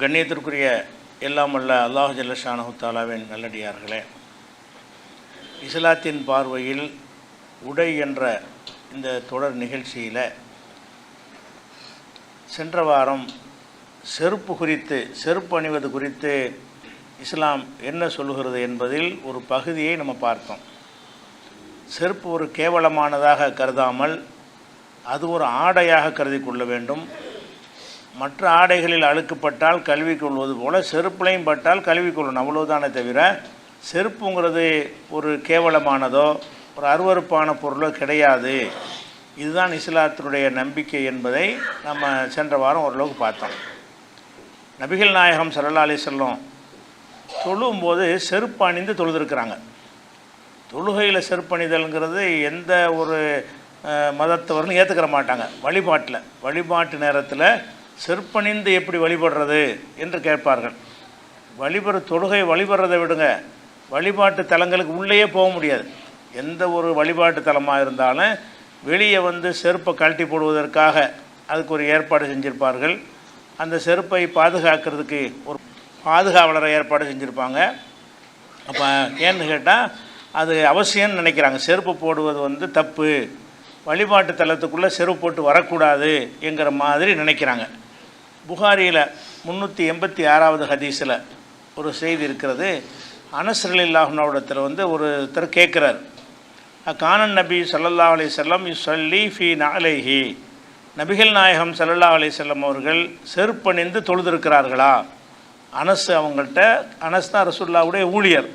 கண்ணியத்திற்குரிய எல்லாம் அல்ல அல்லாஹ் ஜல்லஷானு தாலாவின் நல்லடியார்களே இஸ்லாத்தின் பார்வையில் உடை என்ற இந்த தொடர் நிகழ்ச்சியில் சென்ற வாரம் செருப்பு குறித்து செருப்பு அணிவது குறித்து இஸ்லாம் என்ன சொல்லுகிறது என்பதில் ஒரு பகுதியை நம்ம பார்த்தோம். செருப்பு ஒரு கேவலமானதாக கருதாமல் அது ஒரு ஆடையாக கருதி கொள்ள வேண்டும். மற்ற ஆடைகளில் அழுக்குப்பட்டால் கல்வி கொள்வது போல் செருப்புலையும் பட்டால் கல்வி கொள்ளணும் அவ்வளவுதானே தவிர செருப்புங்கிறது ஒரு கேவலமானதோ ஒரு அருவறுப்பான பொருளோ கிடையாது. இதுதான் இஸ்லாத்தினுடைய நம்பிக்கை என்பதை நம்ம சென்ற வாரம் ஓரளவுக்கு பார்த்தோம். நபிகள் நாயகம் சல்லா அலி செல்லம் தொழும்போது செருப்பு அணிந்து தொழுதுருக்குறாங்க. தொழுகையில் செருப்பணிதல்ங்கிறது எந்த ஒரு மதத்தவர்களும் ஏற்றுக்கிற மாட்டாங்க. வழிபாட்டில் வழிபாட்டு நேரத்தில் செருப்பணிந்து எப்படி வழிபடுறது என்று கேட்பார்கள். வழிபடுற தொழுகை வழிபடுறதை விடுங்க. வழிபாட்டு தலங்களுக்கு உள்ளேயே போக முடியாது. எந்த ஒரு வழிபாட்டு தலமாக இருந்தாலும் வெளியே வந்து செருப்பை கழட்டி போடுவதற்காக அதுக்கு ஒரு ஏற்பாடு செஞ்சுருப்பார்கள். அந்த செருப்பை பாதுகாக்கிறதுக்கு ஒரு பாதுகாவலரை ஏற்பாடு செஞ்சுருப்பாங்க. அப்போ ஏன்னு கேட்டால் அது அவசியம்னு நினைக்கிறாங்க. செருப்பு போடுவது வந்து தப்பு. வழிபாட்டு தலத்துக்குள்ளே செருப்பு போட்டு வரக்கூடாது என்கிற மாதிரி நினைக்கிறாங்க. புகாரியில் முந்நூற்றி எண்பத்தி ஆறாவது ஹதீஸில் ஒரு செய்தி இருக்கிறது. அனஸ்ரலில்லாஹ்னோடத்தில் வந்து ஒருத்தர் கேட்குறார் கானன் நபி ஸல்லல்லாஹு செல்லம் வஸல்லம் யுஸல்லி ஃபி நாலேஹி நபிகள் நாயகம் ஸல்லல்லாஹு அலி செல்லம் அவர்கள் செருப்பணிந்து தொழுதிருக்கிறார்களா? அனஸ் அவங்கள்ட்ட அனஸ் தான் ரசுல்லாவுடைய ஊழியர்.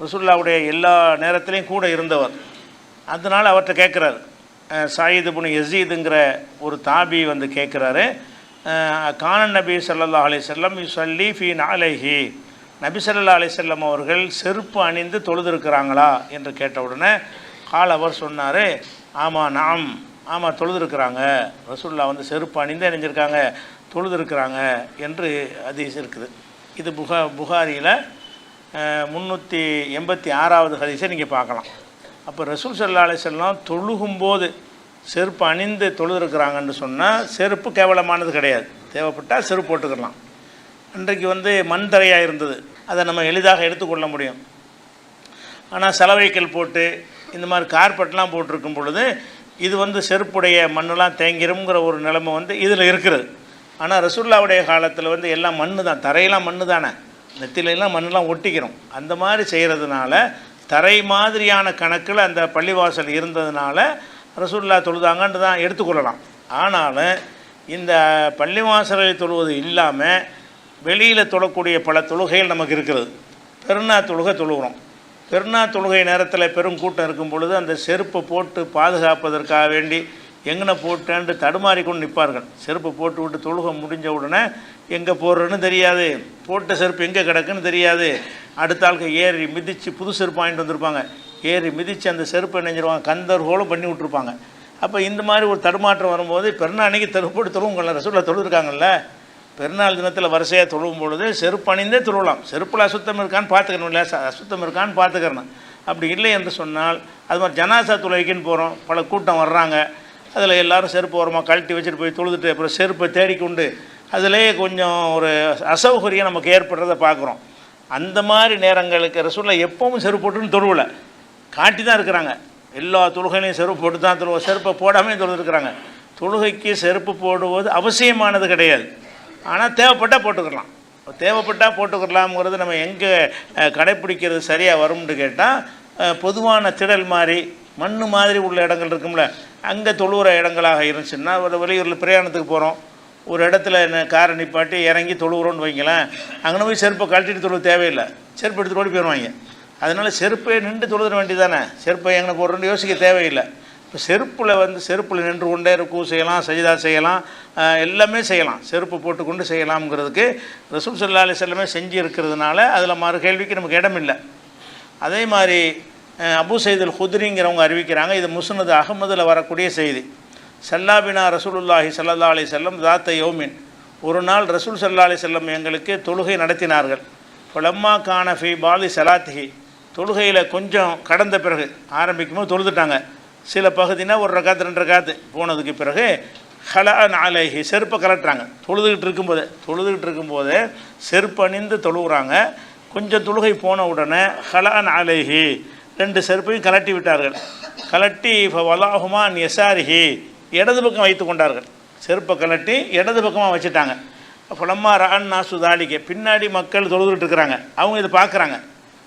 ரசுல்லாவுடைய எல்லா நேரத்திலையும் கூட இருந்தவர். அதனால் அவர்கிட்ட கேட்குறாரு சாயிது புனு யசீதுங்கிற ஒரு தாபி வந்து கேட்குறாரு கானன் நபி சல்லா அலி செல்லம் சொல்லி ஃபி நாலைஹி நபி சல்லா அலி செல்லம் அவர்கள் செருப்பு அணிந்து தொழுதுருக்கிறாங்களா என்று கேட்ட உடனே கால் அவர் சொன்னார் ஆமாம் நாம் ஆமாம் தொழுதுருக்குறாங்க. ரசூல்லா வந்து செருப்பு அணிந்து அணிஞ்சிருக்காங்க தொழுதுருக்குறாங்க என்று ஹதீஸ் இருக்குது. இது புகா புகாரியில் முந்நூற்றி எண்பத்தி ஆறாவது ஹதீஸை நீங்கள் பார்க்கலாம். அப்போ ரசூல் சல்லா அலிசல்லாம் தொழுகும்போது செருப்பு அணிந்து தொழுதுருக்குறாங்கன்னு சொன்னால் செருப்பு கேவலமானது கிடையாது. தேவைப்பட்டால் செருப்பு போட்டுக்கலாம். அன்றைக்கு வந்து மண் தரையாக இருந்தது. அதை நம்ம எளிதாக எடுத்துக்கொள்ள முடியும். ஆனால் செலவைக்கல் போட்டு இந்த மாதிரி கார்பெட்லாம் போட்டிருக்கும் பொழுது இது வந்து செருப்புடைய மண்ணெலாம் தேங்கிரும்ங்கிற ஒரு நிலைமை வந்து இதில் இருக்கிறது ஆனால் ரசுல்லாவுடைய காலத்தில் வந்து எல்லாம் மண்ணு தான் தரையெல்லாம் மண்ணு தானே நெத்திலெல்லாம் மண்ணெலாம் ஒட்டிக்கிறோம். அந்த மாதிரி செய்கிறதுனால தரை மாதிரியான கணக்கில் அந்த பள்ளிவாசல் இருந்ததுனால ரசூல்லா தொழுதாங்கன்ட்டு தான் எடுத்துக்கொள்ளலாம். ஆனாலும் இந்த பள்ளிவாசலில் தொழுவது இல்லாமல் வெளியில் தொழக்கூடிய பல தொழுகைகள் நமக்கு இருக்கிறது. பெருநா தொழுகை தொழுகிறோம். பெருநா தொழுகை நேரத்தில் பெரும் கூட்டம் இருக்கும் பொழுது அந்த செருப்பை போட்டு பாதுகாப்பதற்காக வேண்டி எங்கன போட்டேன்ட்டு தடுமாறி கொண்டு நிற்பார்கள். செருப்பை போட்டு விட்டு தொழுகை முடிஞ்ச உடனே எங்கே போடுறேன்னு தெரியாது. போட்ட செருப்பு எங்கே கிடக்குன்னு தெரியாது. அடுத்த ஆளுக்கு ஏறி மிதித்து புது செருப்பு வாங்கிட்டு வந்திருப்பாங்க. ஏறி மிதித்து அந்த செருப்பை நெஞ்சிருவாங்க கந்தர்கோலம் பண்ணி விட்ருப்பாங்க அப்போ இந்த மாதிரி ஒரு தடுமாற்றம் வரும்போது பெருநாள் அன்னைக்கு தெருப்போட்டு தொழுவுங்கள ரசூலில் தொழுதுருக்காங்கல்ல? பெருநாள் தினத்தில் வரிசையாக தொழுவும் பொழுது செருப்பு அணிந்தே தொழுவலாம். செருப்பில் அசுத்தம் இருக்கான்னு பார்த்துக்கணும் இல்லையா? அசுத்தம் இருக்கான்னு பார்த்துக்கிறணும் அப்படி இல்லை என்று சொன்னால் அது மாதிரி ஜனாசா துளைக்குன்னு போகிறோம் பல கூட்டம் வர்றாங்க. அதில் எல்லாரும் செருப்பு ஓரமாக கழட்டி வச்சுட்டு போய் தொழுதுட்டு அப்புறம் செருப்பை தேடிக்கொண்டு அதிலேயே கொஞ்சம் ஒரு அசௌகரியம் நமக்கு ஏற்படுறதை பார்க்குறோம். அந்த மாதிரி நேரங்களுக்கு ரசூலில் எப்பவும் செருப்பு போட்டுன்னு தொழுவலை. காட்டி தான் இருக்கிறாங்க. எல்லா தொழுகையிலையும் செருப்பு போட்டு தான் தொழுவோம் செருப்பை போடாமல் தொழுதுருக்குறாங்க. தொழுகைக்கு செருப்பு போடுவது அவசியமானது கிடையாது. ஆனால் தேவைப்பட்டால் போட்டுக்கலாம் தேவைப்பட்டால் போட்டுக்கலாம்ங்கிறது நம்ம எங்கே கடைப்பிடிக்கிறது சரியாக வரும்னு கேட்டால் பொதுவான திடல் மாதிரி மண் மாதிரி உள்ள இடங்கள் இருக்கும்ல அங்கே தொழுகிற இடங்களாக இருந்துச்சுன்னா ஒரு வெளியூரில் பிரயாணத்துக்கு போகிறோம் ஒரு இடத்துல என்ன காரை நிப்பாட்டி இறங்கி தொழுகிறோன்னு வைங்களேன் அங்கே போய் செருப்பை கழட்டிட்டு தொழுவ தேவையில்லை. செருப்பு எடுத்துட்டு ஓடி போயிடுவாங்க அதனால் செருப்பை நின்று தொழுதுற வேண்டியதானே செருப்பை எங்கே போடுறோன்னு யோசிக்க தேவையில்லை. இப்போ செருப்பில் வந்து செருப்பில் நின்று கொண்டே ருக்கு செய்யலாம் சஜிதா செய்யலாம் எல்லாமே செய்யலாம். செருப்பு போட்டுக்கொண்டு செய்யலாம்ங்கிறதுக்கு ரசூல் சல்லா அலி செல்லமே செஞ்சு இருக்கிறதுனால அதில் மறு கேள்விக்கு நமக்கு இடம் இல்லை அதே மாதிரி அபு சைதுல் ஹுத்ரிங்கிறவங்க அறிவிக்கிறாங்க இது முஸ்னது அகமதில் வரக்கூடிய செய்தி. சல்லாபினா ரசூலுல்லாஹி சல்லா அலி செல்லம் தாத்த யோமின். ஒரு நாள் ரசூல் சல்லா அலி செல்லம் எங்களுக்கு தொழுகை நடத்தினார்கள். ஃபலம்மா கான ஃபி பாலி சலாத்திஹி. தொழுகையில் கொஞ்சம் கடந்த பிறகு ஆரம்பிக்கும் போது தொழுதுட்டாங்க. சில பகுதினா ஒரு ரகாத்து ரெண்டு ரகாத்து போனதுக்கு பிறகு ஹலா நாளைஹி செருப்பை கலட்டுறாங்க தொழுதுகிட்டு இருக்கும்போது தொழுதுகிட்டு இருக்கும்போது செருப்பு அணிந்து தொழுகிறாங்க கொஞ்சம் தொழுகை போன உடனே ஹலா நாளைஹி ரெண்டு செருப்பையும் கலட்டி விட்டார்கள். கலட்டி இப்போ வலாஹுமான் எசாரிஹி இடது பக்கம் வைத்து கொண்டார்கள். செருப்பை கலட்டி இடது பக்கமாக வச்சுட்டாங்க. புலம்மா ரான் நாசு தாலிக்கு பின்னாடி மக்கள் தொழுதுகிட்டு இருக்கிறாங்க. அவங்க இதை பார்க்குறாங்க.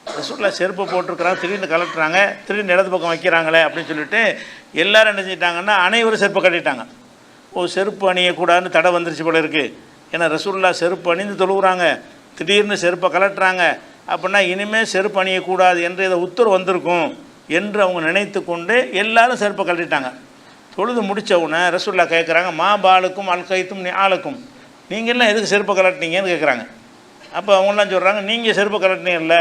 ரசூல்லா செருப்பு போட்டிருக்கிறாங்க திடீர்னு கலட்டுறாங்க திடீர்னு இடது பக்கம் வைக்கிறாங்களே அப்படின்னு சொல்லிட்டு எல்லோரும் என்ன செஞ்சிட்டாங்கன்னா அனைவரும் செருப்பை கட்டிட்டாங்க. ஓ செருப்பு அணியக்கூடாதுன்னு தடை வந்துருச்சு போல இருக்குது ஏன்னா ரசூல்லா செருப்பு அணிந்து தொழுகிறாங்க திடீர்னு செருப்பை கலட்டுறாங்க. அப்படின்னா இனிமேல் செருப்பு அணியக்கூடாது என்று இதை உத்தரவு வந்திருக்கும் என்று அவங்க நினைத்து கொண்டு எல்லாரும் செருப்பை கழட்டிட்டாங்க. தொழுது முடித்த உடனே ரசூல்லா கேட்குறாங்க மா பாலுக்கும் அல்கைத்தும் ஆளுக்கும். நீங்கள்லாம் எதுக்கு செருப்பை கலட்டினீங்கன்னு கேட்குறாங்க. அப்போ அவங்களாம் சொல்கிறாங்க நீங்கள் செருப்பை கலட்டினீங்கல்ல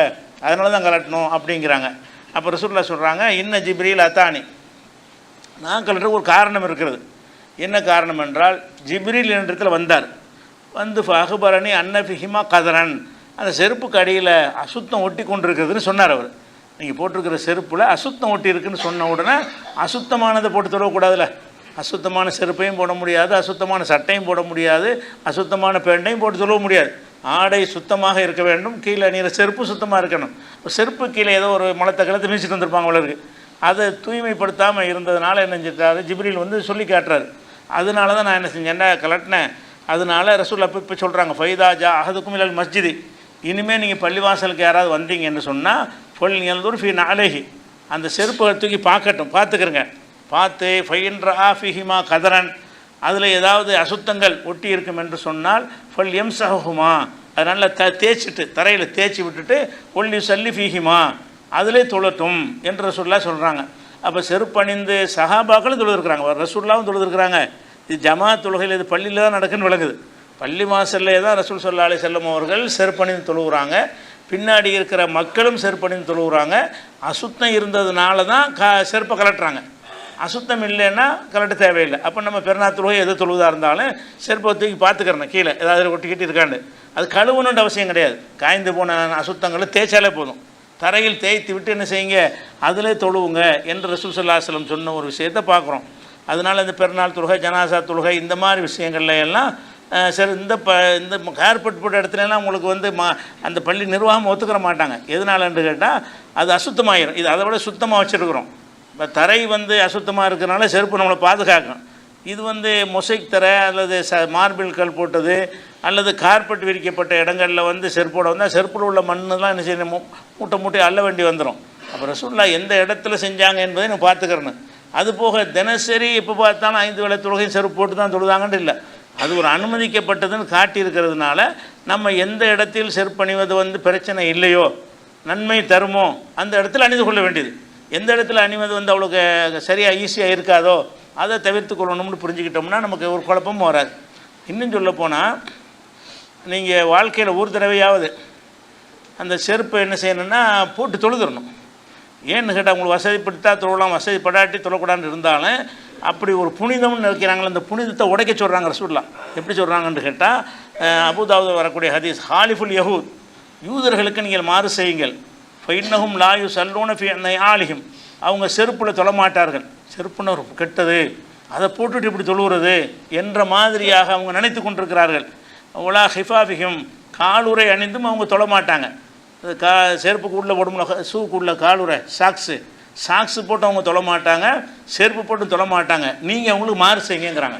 அதனால தான் கலட்டணும் அப்படிங்கிறாங்க. அப்போ ரசூல்லா சொல்கிறாங்க இன்ன ஜிப்ரீல் அத்தானி. நான் கலட்டுற ஒரு காரணம் இருக்கிறது. என்ன காரணம் என்றால் ஜிப்ரீல் என்றத்தில் வந்தார். வந்து அகுபரணி அன்னபிஹிமா கதரன். அந்த செருப்புக்கு அடியில் அசுத்தம் ஒட்டி கொண்டு சொன்னார் அவர். நீங்கள் போட்டிருக்கிற செருப்பில் அசுத்தம் ஒட்டி இருக்குன்னு சொன்ன உடனே அசுத்தமானதை போட்டு தொடக்கூடாதுல்ல அசுத்தமான செருப்பையும் போட முடியாது அசுத்தமான சட்டையும் போட முடியாது அசுத்தமான பேண்டையும் போட்டு தொழுவ முடியாது. ஆடை சுத்தமாக இருக்க வேண்டும். கீழே நீர செருப்பு சுத்தமாக இருக்கணும். செருப்பு கீழே ஏதோ ஒரு மலத்தை கலத்து வீசிட்டு வந்திருப்பாங்க உலருக்கு அதை தூய்மைப்படுத்தாமல் இருந்ததுனால என்ன செஞ்சிட்டாரு ஜிப்ரில் வந்து சொல்லி காட்டுறாரு. அதனால தான் நான் என்ன செஞ்சேன்டா கலட்டினேன்? அதனால ரசூல் அப்போ இப்போ சொல்கிறாங்க ஃபைதாஜா அகதுக்கும் இல்லை மஸ்ஜிதி. இனிமேல் நீங்கள் பள்ளிவாசலுக்கு யாராவது வந்தீங்கன்னு சொன்னால் பொல் எல்தூர் ஃபி நாலேஹி அந்த செருப்பை தூக்கி பார்க்கட்டும் பார்த்துக்கிறங்க பார்த்து ஃபைன்ற ஃபிஹிமா கதரன். அதில் ஏதாவது அசுத்தங்கள் ஒட்டி இருக்கும் என்று சொன்னால் ஃபல் எம் அதை நல்லா த தேய்ச்சிட்டு தரையில் தேய்ச்சி விட்டுட்டு ஒல்லி சல்லி ஃபீஹிமா. அதிலே தொழட்டும் என்று ரசூல்லா சொல்கிறாங்க அப்போ செருப்பணிந்து சஹாபாக்களும் தொழுதுருக்குறாங்க. ரசூல்லாவும் தொழுதுருக்குறாங்க. இது ஜமா தொழுகையில் இது பள்ளியில் தான் நடக்குன்னு விளங்குது. பள்ளி வாசல்லே தான் ரசூல் சொல்லாலை அலி செல்லம் அவர்கள் செருப்பணிந்து தொழுகிறாங்க பின்னாடி இருக்கிற மக்களும் செருப்பணிந்து தொழுகிறாங்க அசுத்தம் இருந்ததுனால தான் க செருப்பை கலட்டுறாங்க அசுத்தம் இல்லைன்னா கரெக்டு தேவையில்லை. அப்போ நம்ம பெருநாள் எது தொழுவதாக இருந்தாலும் செருப்பை தூக்கி பார்த்துக்கிறேன் கீழே. ஏதாவது ஒட்டிக்கிட்டு இருக்காண்டு. அது கழுவணுன்ற அவசியம் கிடையாது. காய்ந்து போன அசுத்தங்களை தேய்ச்சாலே போதும். தரையில் தேய்த்து விட்டு என்ன செய்யுங்க? அதிலே தொழுவுங்க என்று ரசூல் சல்லாஹலம் சொன்ன ஒரு விஷயத்தை பார்க்குறோம். அதனால் இந்த பெருநாள் தொழுகை ஜனாசா தொழுகை இந்த மாதிரி விஷயங்கள்ல எல்லாம் சரி இந்த ப இந்த கார்பெட் போட்ட இடத்துலலாம் உங்களுக்கு வந்து மா அந்த பள்ளி நிர்வாகம் ஒத்துக்கிற மாட்டாங்க. எதனாலன்னு கேட்டால் அது அசுத்தமாயிரும். இது அதை விட சுத்தமாக வச்சுருக்குறோம். இப்போ தரை வந்து அசுத்தமாக இருக்கிறனால செருப்பு நம்மளை பாதுகாக்கும். இது வந்து மொசைக் தரை அல்லது ச மார்பிள் கல் போட்டது அல்லது கார்பெட் விரிக்கப்பட்ட இடங்களில் வந்து செருப்போட வந்தால் செருப்பில் உள்ள மண்ணுலாம் என்ன செய்யணும்? மூட்டை மூட்டை அள்ள வேண்டி வந்துடும் அப்போ ரசூல்லா எந்த இடத்துல செஞ்சாங்க என்பதை நான் பார்த்துக்கிறேன்னு அது போக தினசரி எப்போ பார்த்தாலும் ஐந்து வேளை தொழுகையும் செருப்பு போட்டு தான் தொழுதாங்கன்னு இல்லை. அது ஒரு அனுமதிக்கப்பட்டதுன்னு காட்டியிருக்கிறதுனால நம்ம எந்த இடத்தில் செருப்பணிவது வந்து பிரச்சனை இல்லையோ நன்மை தருமோ அந்த இடத்துல அணிந்து கொள்ள வேண்டியது. எந்த இடத்துல அணிவது வந்து அவளுக்கு சரியாக ஈஸியாக இருக்காதோ அதை தவிர்த்து கொள்ளணும்னு புரிஞ்சுக்கிட்டோம்னா நமக்கு ஒரு குழப்பமும் வராது. இன்னும் சொல்ல போனால் நீங்கள் வாழ்க்கையில் ஒரு தடவையாவது அந்த செருப்பை என்ன செய்யணும்னா போட்டு தொழுதுடணும் ஏன்னு கேட்டால் உங்களுக்கு வசதிப்படுத்தா தொழலாம் வசதிப்படாட்டி தொழக்கூடாதுன்னு இருந்தாலும் அப்படி ஒரு புனிதம்னு நினைக்கிறாங்களே அந்த புனிதத்தை உடைக்க சொல்கிறாங்க ரசூல்லாம் எப்படி சொல்கிறாங்கன்னு கேட்டால் அபுதாவது வரக்கூடிய ஹதீஸ் ஹாலிஃபுல் யஹூத். யூதர்களுக்கு நீங்கள் மாறு செய்யுங்கள். ஃபைன்னஹும் லாயு சல்லூன ஃபி அந்த ஆலிஹிம் அவங்க செருப்பில் தொழமாட்டார்கள். செருப்புன்னு ஒரு கெட்டது. அதை போட்டுட்டு இப்படி தொழுகிறது என்ற மாதிரியாக அவங்க நினைத்து கொண்டிருக்கிறார்கள். உலா ஹிஃபாபிஹிம். காலுரை அணிந்தும் அவங்க தொழமாட்டாங்க. கா செருப்புக்கு உள்ளே உடம்புல ஷூக்கு உள்ள காலுரை சாக்ஸு. சாக்ஸு போட்டு அவங்க தொழ மாட்டாங்க செருப்பு போட்டு தொழ மாட்டாங்க நீங்கள் அவங்களுக்கு மாறு செய்யுங்கிறாங்க.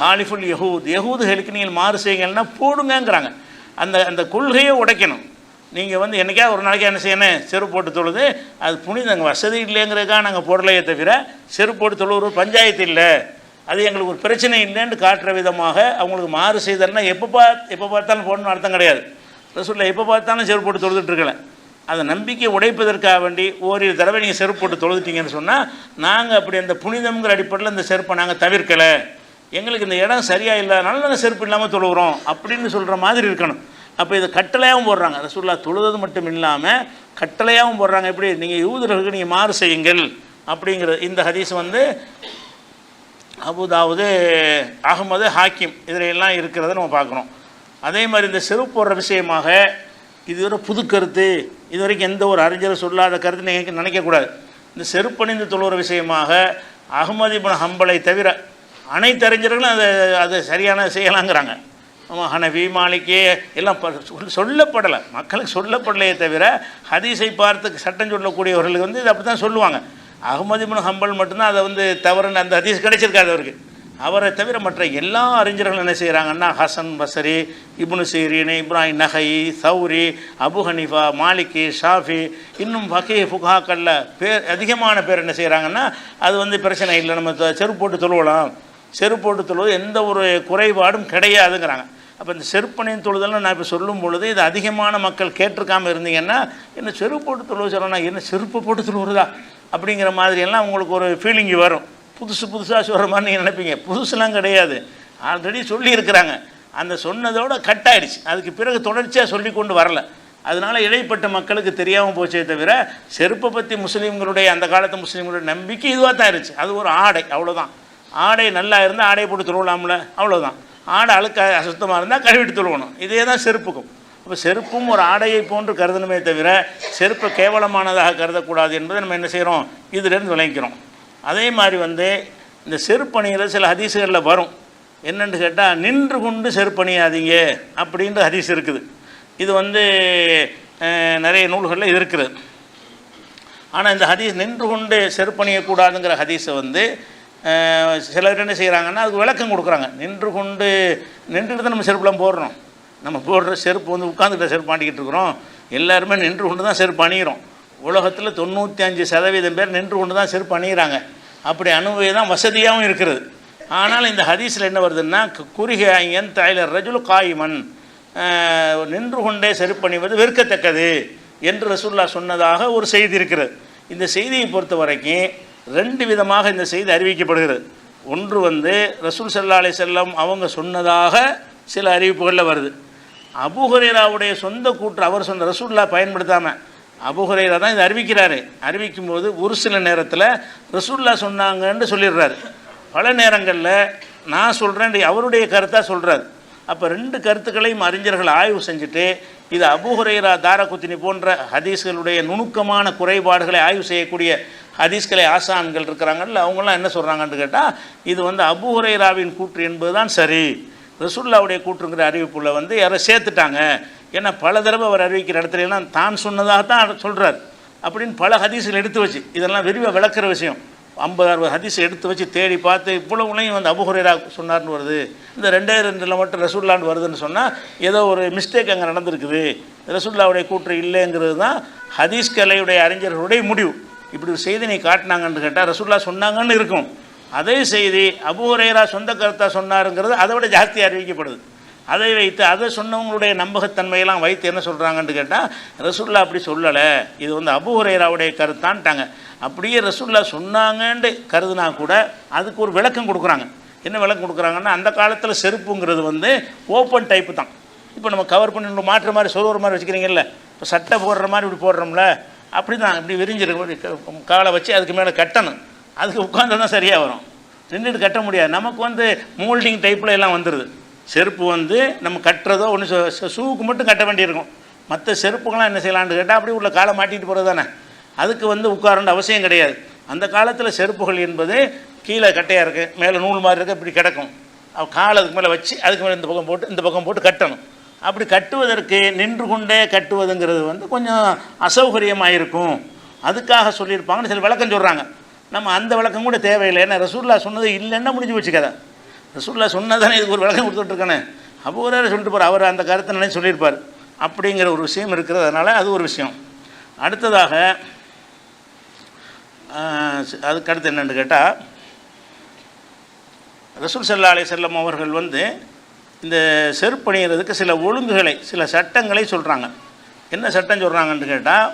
ஹாலிஃபுல் யஹூத். யகூதுகளுக்கு நீங்கள் மாறு செய்யுங்கன்னா போடுங்கங்கிறாங்க. அந்த அந்த கொள்கையை உடைக்கணும். நீங்கள் வந்து என்னைக்கா ஒரு நாளைக்கு என்ன செய்யணும்? செருப்பு போட்டு தொழுது அது புனிதங்க வசதி இல்லைங்கிறதுக்காக நாங்கள் போடலையே தவிர செருப்பு போட்டு தொழுவுற பஞ்சாயத்து இல்லை. அது எங்களுக்கு ஒரு பிரச்சனை இல்லைன்னு காட்டுற விதமாக அவங்களுக்கு மாறு செய்தல்னா எப்போ பா எப்போ பார்த்தாலும் போடணும்னு அர்த்தம் கிடையாது. ரசூலில் எப்போ பார்த்தாலும் செருப்பு போட்டு தொழுதுட்டு அந்த அதை நம்பிக்கை உடைப்பதற்காக வேண்டி ஓரிரு தடவை நீங்கள் செருப்பு போட்டு தொழுதுட்டீங்கன்னு சொன்னால் நாங்கள் அப்படி அந்த புனிதம்ங்கிற அடிப்படையில் இந்த செருப்பை நாங்கள் தவிர்க்கலை. எங்களுக்கு இந்த இடம் சரியாக இல்லாதனால நாங்கள் செருப்பு இல்லாமல் தொழுகிறோம் அப்படின்னு சொல்கிற மாதிரி இருக்கணும். அப்போ இதை கட்டளையாகவும் போடுறாங்க. ரசூல்லா தொழுது மட்டும் இல்லாமல் கட்டளையாகவும் போடுறாங்க. எப்படி? நீங்கள் யூதர்களுக்கு நீங்கள் மாறு செய்யுங்கள் அப்படிங்கிறது. இந்த ஹதீஸ் வந்து அபுதாவது அகமது ஹாக்கிம் இதில் எல்லாம் இருக்கிறத நம்ம பார்க்குறோம் அதே மாதிரி இந்த செருப்பு போடுற விஷயமாக இது ஒரு புது கருத்து. இது வரைக்கும் எந்த ஒரு அறிஞரும் சொல்லாத கருத்து நீங்கள் நினைக்கக்கூடாது இந்த செருப்பணிந்து தொழுகிற விஷயமாக அகமது இப்னு ஹம்பலை தவிர அனைத்து அறிஞர்களும் அதை அது சரியான செய்யலாங்கிறாங்க. ஹனவி மாளிகே எல்லாம் சொல்லப்படலை. மக்களுக்கு சொல்லப்படலையே தவிர ஹதீஸை பார்த்து சட்டம் சொல்லக்கூடியவர்களுக்கு வந்து இது அப்படி தான் சொல்லுவாங்க. அகமது இப்னு ஹம்பல் மட்டும்தான் அதை வந்து தவறுன்னு அந்த ஹதீஸ் கிடைச்சிருக்காது அவருக்கு. அவரை தவிர மற்ற எல்லா அறிஞர்களும் என்ன செய்கிறாங்கன்னா ஹசன் பசரி இப்னு சீரீன் இப்ராஹிம் நகை சௌரி அபு ஹனீஃபா மாலிகி ஷாஃபி இன்னும் ஃபகே ஃபுகாக்களில் பேர் அதிகமான பேர் என்ன செய்கிறாங்கன்னா அது வந்து பிரச்சனை இல்லை நம்ம செருப்போட்டு செருப்பு போட்டு தொழுவலாம். செருப்பு போட்டு தொழுவது எந்த ஒரு குறைபாடும் கிடையாதுங்கிறாங்க. அப்போ இந்த செருப்பணியின் தொழுதல்னு நான் இப்போ சொல்லும் பொழுது இது அதிகமான மக்கள் கேட்டிருக்காமல் இருந்தீங்கன்னா என்ன செருப்பு போட்டு தொழுவ சொல்லணும்னா என்ன செருப்பு போட்டு தொழுவுறதா? அப்படிங்கிற மாதிரியெல்லாம் உங்களுக்கு ஒரு ஃபீலிங் வரும். புதுசு புதுசாக சொல்கிற மாதிரி நீங்கள் நினைப்பீங்க. புதுசுலாம் கிடையாது. ஆல்ரெடி சொல்லியிருக்கிறாங்க. அந்த சொன்னதோட கட் ஆகிடுச்சு அதுக்கு பிறகு தொடர்ச்சியாக சொல்லி கொண்டு வரல. அதனால் இடைப்பட்ட மக்களுக்கு தெரியாமல் போச்சே தவிர செருப்பை பற்றி முஸ்லீம்களுடைய அந்த காலத்து முஸ்லீம்களுடைய நம்பிக்கை இதுவாக தான் இருந்துச்சு. அது ஒரு ஆடை அவ்வளோதான் ஆடை நல்லா இருந்தால் ஆடை போட்டு துருவலாம்ல அவ்வளோதான் ஆடை அழுக்க அசுத்தமாக இருந்தால் கழுவிட்டு தொழுவணும் இதே தான் செருப்புக்கும். அப்போ செருப்பும் ஒரு ஆடையை போன்று கருதணுமே தவிர செருப்பை கேவலமானதாக கருதக்கூடாது என்பதை நம்ம என்ன செய்கிறோம் இதிலிருந்து விளங்கிக்கிறோம். அதே மாதிரி வந்து இந்த செருப்பணியில் சில ஹதீஸுகளில் வரும். என்னென்னு கேட்டால் நின்று கொண்டு செருப்பணியாதீங்க அப்படின்ற ஹதீஸ் இருக்குது. இது வந்து நிறைய நூல்களில் இருக்கிறது. இருக்குது ஆனால் இந்த ஹதீஸ் நின்று கொண்டு செருப்பணியக்கூடாதுங்கிற ஹதீஸை வந்து சிலர் என்ன செய்கிறாங்கன்னா அதுக்கு விளக்கம் கொடுக்குறாங்க. நின்று கொண்டு நின்றுட்டு தான் நம்ம செருப்புலாம் போடுறோம். நம்ம போடுற செருப்பு வந்து உட்காந்துக்கிட்ட செருப்பு மாட்டிக்கிட்டு இருக்கிறோம். எல்லாருமே நின்று கொண்டு தான் செருப்பு அணிகிறோம் உலகத்தில் தொண்ணூற்றி அஞ்சு சதவீதம் பேர் நின்று கொண்டு தான் செருப்பு அணிகிறாங்க அப்படி அணுவே தான் வசதியாகவும் இருக்கிறது ஆனால் இந்த ஹதீஸில் என்ன வருதுன்னா கு- குறுகிய என் தாயிலர் ரஜுலு காயிமன் நின்று கொண்டே செருப்பணிவது வெறுக்கத்தக்கது என்று ரசூல்லா சொன்னதாக ஒரு செய்தி இருக்கிறது. இந்த செய்தியை பொறுத்த வரைக்கும் ரெண்டு விதமாக இந்த செய்தி அறிவிக்கப்படுகிறது. ஒன்று வந்து ரசூல் சல்லா அலி செல்லம் அவங்க சொன்னதாக சில அறிவிப்புகளில் வருது. அபுஹுரேராவுடைய சொந்த கூற்று அவர் சொன்ன ரசூல்லா பயன்படுத்தாமல் அபுஹுரேரா தான் இதை அறிவிக்கிறாரு. அறிவிக்கும் போது ஒரு சில நேரத்தில் ரசூல்லா சொன்னாங்கன்னு சொல்லிடுறாரு. பல நேரங்களில் நான் சொல்கிறேன் அவருடைய கருத்தாக சொல்கிறார் அப்போ ரெண்டு கருத்துக்களையும் அறிஞர்கள் ஆய்வு செஞ்சுட்டு இது அபுஹுரைரா தாரகுத்தினி போன்ற ஹதீஸ்களுடைய நுணுக்கமான குறைபாடுகளை ஆய்வு செய்யக்கூடிய ஹதீஸ்களை ஆசான்கள் இருக்கிறாங்கல்ல அவங்களாம் என்ன சொல்கிறாங்கன்னு கேட்டால் இது வந்து அபுஹுரைராவின் கூற்று என்பது தான் சரி. ரசுல்லாவுடைய கூற்றுங்கிற அறிவிப்புள்ள வந்து யாரோ சேர்த்துட்டாங்க. ஏன்னா பல தடவை அவர் அறிவிக்கிற இடத்துலலாம் எல்லாம் தான் சொன்னதாக தான் சொல்கிறார் அப்படின்னு பல ஹதீஸ்கள் எடுத்து வச்சு இதெல்லாம் விரிவாக விளக்குற விஷயம். ஐம்பது அறுபது ஹதீஸ் எடுத்து வச்சு தேடி பார்த்து இவ்வளவுலையும் வந்து அபுஹுரேரா சொன்னார்னு வருது. இந்த ரெண்டே ரெண்டில் மட்டும் ரசுல்லான்னு வருதுன்னு சொன்னால் ஏதோ ஒரு மிஸ்டேக் அங்கே நடந்திருக்குது. ரசுல்லாவுடைய கூற்று இல்லைங்கிறது தான் ஹதீஸ் கலையுடைய அறிஞர்களுடைய முடிவு. இப்படி ஒரு செய்தி நீ காட்டினாங்கன்னு கேட்டால் ரசூல்லா சொன்னாங்கன்னு இருக்கும். அதே செய்தி அபுஹுரேரா சொந்த கருத்தாக சொன்னாருங்கிறது அதை விட ஜாஸ்தி அறிவிக்கப்படுது. அதை வைத்து அதை சொன்னவங்களுடைய நம்பகத்தன்மையெல்லாம் வைத்து என்ன சொல்கிறாங்கன்னு கேட்டால் ரசுல்லா அப்படி சொல்லலை. இது வந்து அபுஹுரேராவுடைய கருத்தான்ட்டாங்க. அப்படியே ரசுல்லா சொன்னாங்கன்னு கருதுனா கூட அதுக்கு ஒரு விளக்கம் கொடுக்குறாங்க. என்ன விளக்கம் கொடுக்குறாங்கன்னா அந்த காலத்தில் செருப்புங்கிறது வந்து ஓப்பன் டைப்பு தான். இப்போ நம்ம கவர் பண்ணி மாற்று மாதிரி சொருகிற மாதிரி வச்சுக்கிறீங்கல்ல. இப்போ சட்டை போடுற மாதிரி இப்படி போடுறோம்ல. அப்படி தான் இப்படி விரிஞ்சிருக்கு காலை வச்சு அதுக்கு மேலே கட்டணும். அதுக்கு உட்காந்து தான் சரியாக வரும். நின்றுட்டு கட்ட முடியாது. நமக்கு வந்து மோல்டிங் டைப்பில் எல்லாம் வந்துடுது செருப்பு வந்து நம்ம கட்டுறதோ ஒன்று ஷூவுக்கு மட்டும் கட்ட வேண்டியிருக்கும். மற்ற செருப்புகள்லாம் என்ன செய்யலான்னு கேட்டால் அப்படி உள்ள காலை மாட்டிகிட்டு போகிறது தானே. அதுக்கு வந்து உட்காரண்ட அவசியம் கிடையாது. அந்த காலத்தில் செருப்புகள் என்பது கீழே கட்டையாக இருக்குது மேலே நூல் மாதிரி இருக்குது இப்படி கிடக்கும். காலை அதுக்கு மேலே வச்சு அதுக்கு மேலே இந்த பக்கம் போட்டு இந்த பக்கம் போட்டு கட்டணும். அப்படி கட்டுவதற்கு நின்று கொண்டே கட்டுவதுங்கிறது வந்து கொஞ்சம் அசௌகரியமாக இருக்கும் அதுக்காக சொல்லியிருப்பாங்கன்னு சில விளக்கம் சொல்கிறாங்க நம்ம அந்த விளக்கம் கூட தேவையில்லை. ஏன்னா ரசூல்லா சொன்னது இல்லைன்னா முடிஞ்சு வச்சு கதை. ரசூல்லா சொன்னதானே இதுக்கு ஒரு விளக்கம் கொடுத்துட்ருக்கானே. அப்போ ஒரு சொல்லிட்டு போகிறார் அவர் அந்த கருத்தை நினைச்சு சொல்லியிருப்பார். அப்படிங்கிற ஒரு விஷயம் இருக்கிறது. அதனால் அது ஒரு விஷயம். அடுத்ததாக அதுக்கடுத்து அதுக்கு அடுத்து என்னென்னு கேட்டால் ரசூல் சல்லா செல்லம் அவர்கள் வந்து இந்த செருப்பணிகிறதுக்கு சில ஒழுங்குகளை சில சட்டங்களை சொல்கிறாங்க என்ன சட்டம் சொல்கிறாங்கன்னு கேட்டால்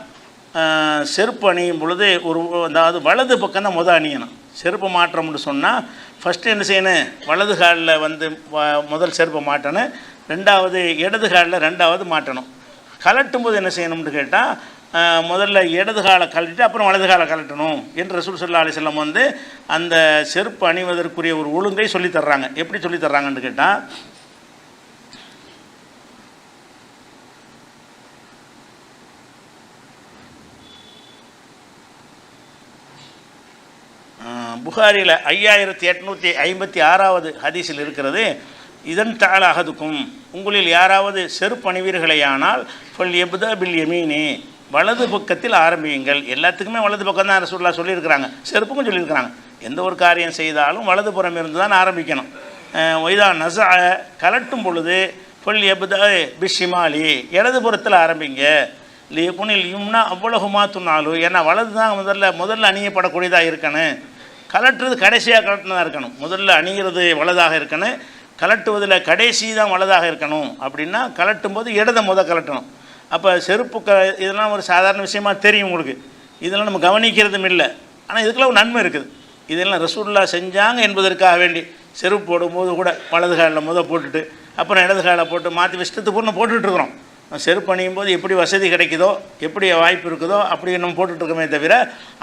செருப்பு அணியும் பொழுது ஒரு அதாவது வலது பக்கம் தான் முத அணியணும். செருப்பு மாற்றம்னு சொன்னால் ஃபஸ்ட்டு என்ன செய்யணும்? வலது காலில் வந்து வ- முதல் செருப்பை மாட்டணும் ரெண்டாவது இடது காலில் ரெண்டாவது மாட்டணும் கலட்டும் போது என்ன செய்யணும்னு கேட்டால் முதல்ல இடது காலை கழட்டிட்டு அப்புறம் வலது காலை கழட்டணும் என்று ரசூல் சல்லா அலிஸ்லாம் வந்து அந்த செருப்பு அணிவதற்குரிய ஒரு ஒழுங்கை சொல்லித் தர்றாங்க. எப்படி சொல்லித்தர்றாங்கன்னு கேட்டால் புகாரியில் ஐயாயிரத்தி எட்நூற்றி ஐம்பத்தி ஆறாவது ஹதீஸில் இருக்கிறது இதன் தாளாகதுக்கும் உங்களில் யாராவது செருப்பணிவீர்களேயானால் ஃபல் எப்தா பில் யமீனி வலது பக்கத்தில் ஆரம்பியுங்கள். எல்லாத்துக்குமே வலது பக்கம் தான் ரசூல்லா சொல்லியிருக்கிறாங்க. செருப்புக்கும் சொல்லியிருக்கிறாங்க. எந்த ஒரு காரியம் செய்தாலும் வலது புறம் இருந்து தான் ஆரம்பிக்கணும். ஒய்தா நச கலட்டும் பொழுது ஃபல் எப்தா பிஷிமாலி இடது புறத்தில் ஆரம்பிங்க. லியகுனில் இம்னா அவ்வளவுமா துண்ணாலும் ஏன்னா வலது தான் முதல்ல முதல்ல அணியப்படக்கூடியதாக இருக்கணும். கலட்டுறது கடைசியாக கலட்டினதாக இருக்கணும். முதல்ல அணிகிறது வலதாக இருக்கணும். கலட்டுவதில் கடைசி தான் வலதாக இருக்கணும். அப்படின்னா கலட்டும் போது இடத முத கலட்டணும். அப்போ செருப்பு க இதெல்லாம் ஒரு சாதாரண விஷயமா தெரியும் உங்களுக்கு. இதெல்லாம் நம்ம கவனிக்கிறதும் இல்லை. ஆனால் இதுக்கெல்லாம் ஒரு நன்மை இருக்குது. இதெல்லாம் ரசூல்லா செஞ்சாங்க என்பதற்காக வேண்டி செருப்பு போடும்போது கூட வலது காலில் முத போட்டுட்டு அப்புறம் இடது காலை போட்டு மாற்றி இஷ்டத்துக்கு பூர்ணம் போட்டுட்ருக்குறோம் செருப்பு அணியும் போது எப்படி வசதி கிடைக்குதோ எப்படி வாய்ப்பு இருக்குதோ அப்படி நம்ம போட்டுட்ருக்கோமே தவிர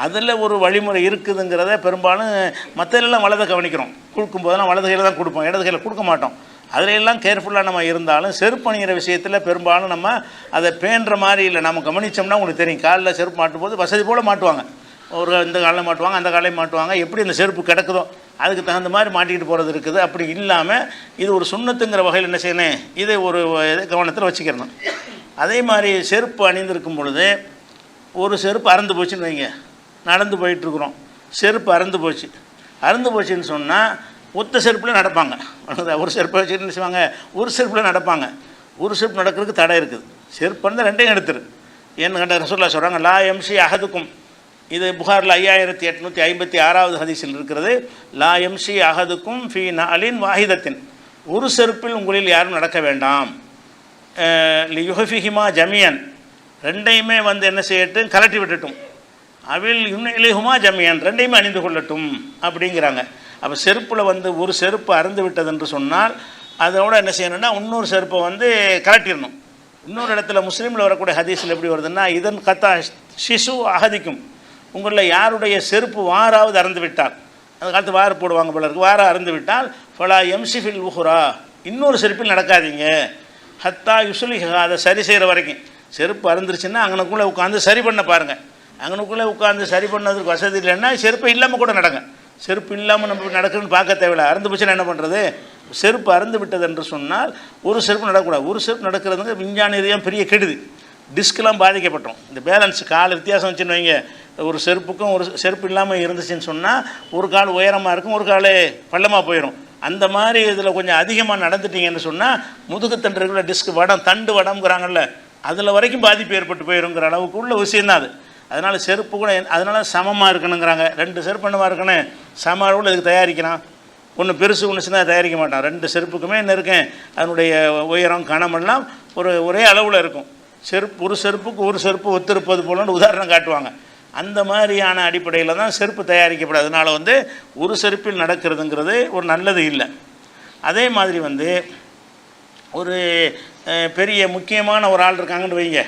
அதில் ஒரு வழிமுறை இருக்குதுங்கிறத பெரும்பாலும் மற்றெல்லாம் வலதை கவனிக்கிறோம். கொடுக்கும் போதெல்லாம் வலது கையில் தான் கொடுப்போம் இடது கையில் கொடுக்க மாட்டோம். அதில் எல்லாம் கேர்ஃபுல்லாக நம்ம இருந்தாலும் செருப்பு அணிகிற விஷயத்தில் பெரும்பாலும் நம்ம அதை பேன்ற மாதிரி இல்லை. நம்ம கவனித்தோம்னா உங்களுக்கு தெரியும். காலில் செருப்பு மாட்டும் போது வசதி போல் மாட்டுவாங்க. ஒரு இந்த காலில் மாட்டுவாங்க அந்த காலையும் மாட்டுவாங்க. எப்படி இந்த செருப்பு கிடக்குதோ அதுக்கு தகுந்த மாதிரி மாட்டிக்கிட்டு போகிறது இருக்குது. அப்படி இல்லாமல் இது ஒரு சுண்ணத்துங்கிற வகையில் என்ன செய்யணும்? இதை ஒரு இதை கவனத்தில் வச்சுக்கிறணும். அதே மாதிரி செருப்பு அணிந்திருக்கும் பொழுது ஒரு செருப்பு அறந்து போச்சுன்னு வைங்க. நடந்து போயிட்டுருக்குறோம். செருப்பு அறந்து போச்சு. அறந்து போச்சுன்னு சொன்னால் ஒத்த செருப்பில் நடப்பாங்க. ஒரு செருப்பை வச்சுட்டு என்ன செய்வாங்க? ஒரு செருப்பில் நடப்பாங்க. ஒரு செருப்பு நடக்கிறதுக்கு தடை இருக்குது. செருப்பு வந்து ரெண்டையும் எடுத்துரு. ஏன்னு கண்ட ரசூல்லா சொல்கிறாங்க லா எம்சி அகதுக்கும் இது புகாரில் ஐயாயிரத்தி எட்நூற்றி ஐம்பத்தி ஆறாவது ஹதீஸில் இருக்கிறது. லா எம்சி அகதுக்கும் ஃபி நாலின் வாஹிதத்தின். ஒரு செருப்பில் உங்களில் யாரும் நடக்க வேண்டாம். லியுஹிஹிமா ஜமியன். ரெண்டையுமே வந்து என்ன செய்யட்டும்? கலட்டி விட்டுட்டும். அவில் இலைஹுமா ஜமியன். ரெண்டையுமே அணிந்து கொள்ளட்டும் அப்படிங்கிறாங்க. அப்போ செருப்பில் வந்து ஒரு செருப்பு அறுந்து விட்டது என்று சொன்னால் அதோட என்ன செய்யணும்னா இன்னொரு செருப்பை வந்து கலட்டிடணும். இன்னொரு இடத்துல முஸ்லீமில் வரக்கூடிய ஹதீஸில் எப்படி வருதுன்னா இதன் கத்தா சிசு அகதிக்கும் உங்களில் யாருடைய செருப்பு வாராவது அறந்து விட்டால் அந்த காலத்து வார போடுவாங்க போல இருக்கு வாரம் அறந்து விட்டால் ஃபலா எம்சிஃபில் உஹுரா இன்னொரு செருப்பில் நடக்காதீங்க. ஹத்தா யுசுலிஹா அதை சரி செய்கிற வரைக்கும். செருப்பு அறந்துருச்சுன்னா அங்கனுக்குள்ளே உட்காந்து சரி பண்ண பாருங்கள் அங்கனுக்குள்ளே உட்காந்து சரி பண்ணதுக்கு வசதி இல்லைன்னா செருப்பு இல்லாமல் கூட நடங்க. செருப்பு இல்லாமல் நம்ம நடக்குதுன்னு பார்க்க தேவையில்ல. அறந்து போச்சுன்னா என்ன பண்ணுறது செருப்பு அறந்து விட்டது என்று சொன்னால் ஒரு செருப்பு நடக்கக்கூடாது. ஒரு செருப்பு நடக்கிறதுங்க விஞ்ஞான ரீதியாக பெரிய கெடுது. டிஸ்கெலாம் பாதிக்கப்பட்டோம். இந்த பேலன்ஸ் கால வித்தியாசம் வச்சுன்னு வைங்க. ஒரு செருப்புக்கும் ஒரு செருப்பு இல்லாமல் இருந்துச்சுன்னு சொன்னால் ஒரு கால் உயரமாக இருக்கும் ஒரு கால் பள்ளமாக போயிடும் அந்த மாதிரி இதில் கொஞ்சம் அதிகமாக நடந்துட்டீங்கன்னு சொன்னால் முதுகுத்தண்டு இருக்கிற டிஸ்க் வடம் தண்டு வடம்ங்கிறாங்கல்ல அதில் வரைக்கும் பாதிப்பு ஏற்பட்டு போயிருங்கிற அளவுக்கு உள்ள விஷயந்தான் அது. அதனால் செருப்பு கூட அதனால் சமமாக இருக்கணுங்கிறாங்க. ரெண்டு செருப்பு என்னமா இருக்கணும்? சம அளவில் இதுக்கு தயாரிக்கிறான் ஒன்று பெருசு ஒன்று சின்னதாக தயாரிக்க மாட்டான். ரெண்டு செருப்புக்குமே என்ன இருக்கேன் அதனுடைய உயரம் கனமெல்லாம் ஒரு ஒரே அளவில் இருக்கும். செருப்பு ஒரு செருப்புக்கு ஒரு செருப்பு ஒத்திருப்பது போலன்னு உதாரணம் காட்டுவாங்க. அந்த மாதிரியான அடிப்படையில் தான் செருப்பு தயாரிக்கப்படாது அதனால் வந்து ஒரு செருப்பில் நடக்கிறதுங்கிறது ஒரு நல்லது இல்லை. அதே மாதிரி வந்து ஒரு பெரிய முக்கியமான ஒரு ஆள் இருக்காங்கன்னு வைங்க.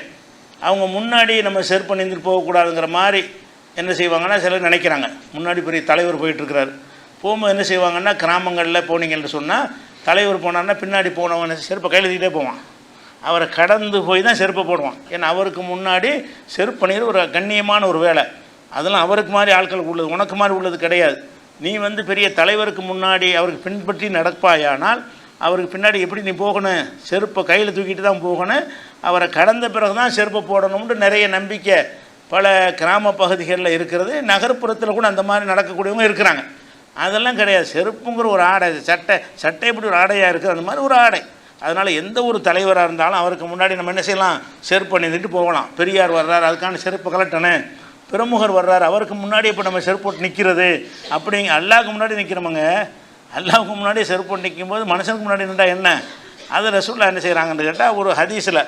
அவங்க முன்னாடி நம்ம செருப்பு நின்றுட்டு போகக்கூடாதுங்கிற மாதிரி என்ன செய்வாங்கன்னா சிலர் நினைக்கிறாங்க. முன்னாடி பெரிய தலைவர் போயிட்டுருக்கிறாரு. போகும்போது என்ன செய்வாங்கன்னா கிராமங்களில் போனீங்கன்னு சொன்னால் தலைவர் போனான்னா பின்னாடி போனவங்க செருப்பை கையில் தூக்கிட்டே போவான். அவரை கடந்து போய் தான் செருப்பை போடுவான். ஏன்னா அவருக்கு முன்னாடி செருப்பு பண்ணிடுற ஒரு கண்ணியமான ஒரு வேலை. அதெல்லாம் அவருக்கு மாதிரி ஆட்களுக்கு உள்ளது உனக்கு மாதிரி உள்ளது கிடையாது. நீ வந்து பெரிய தலைவருக்கு முன்னாடி அவருக்கு பின்பற்றி நடப்பாயானால் அவருக்கு பின்னாடி எப்படி நீ போகணும்? செருப்பை கையில் தூக்கிட்டு தான் போகணும். அவரை கடந்த பிறகு தான் செருப்பை போடணும்னு நிறைய நம்பிக்கை பல கிராம பகுதிகளில் இருக்கிறது. நகர்ப்புறத்தில் கூட அந்த மாதிரி நடக்கக்கூடியவங்க இருக்கிறாங்க. அதெல்லாம் கிடையாது. செருப்புங்கிற ஒரு ஆடை சட்டை சட்டை எப்படி ஒரு ஆடையாக இருக்குது. அந்த மாதிரி ஒரு ஆடை. அதனால் எந்த ஒரு தலைவராக இருந்தாலும் அவருக்கு முன்னாடி நம்ம என்ன செய்யலாம்? செருப்பு அணிந்துட்டு போகலாம். பெரியார் வர்றார் அதுக்கான செருப்பு கலட்டனே பிரமுகர் வர்றார் அவருக்கு முன்னாடி இப்போ நம்ம செருப்போட்டு நிற்கிறது அப்படிங்க அல்லாவுக்கு முன்னாடி நிற்கிறோமுங்க அல்லாவுக்கு முன்னாடி செருப்போட்டு நிற்கும் போது மனுஷனுக்கு முன்னாடி நின்றா என்ன? அது ரசூல்லா என்ன செய்கிறாங்கன்னு கேட்டால் ஒரு ஹதீஸில்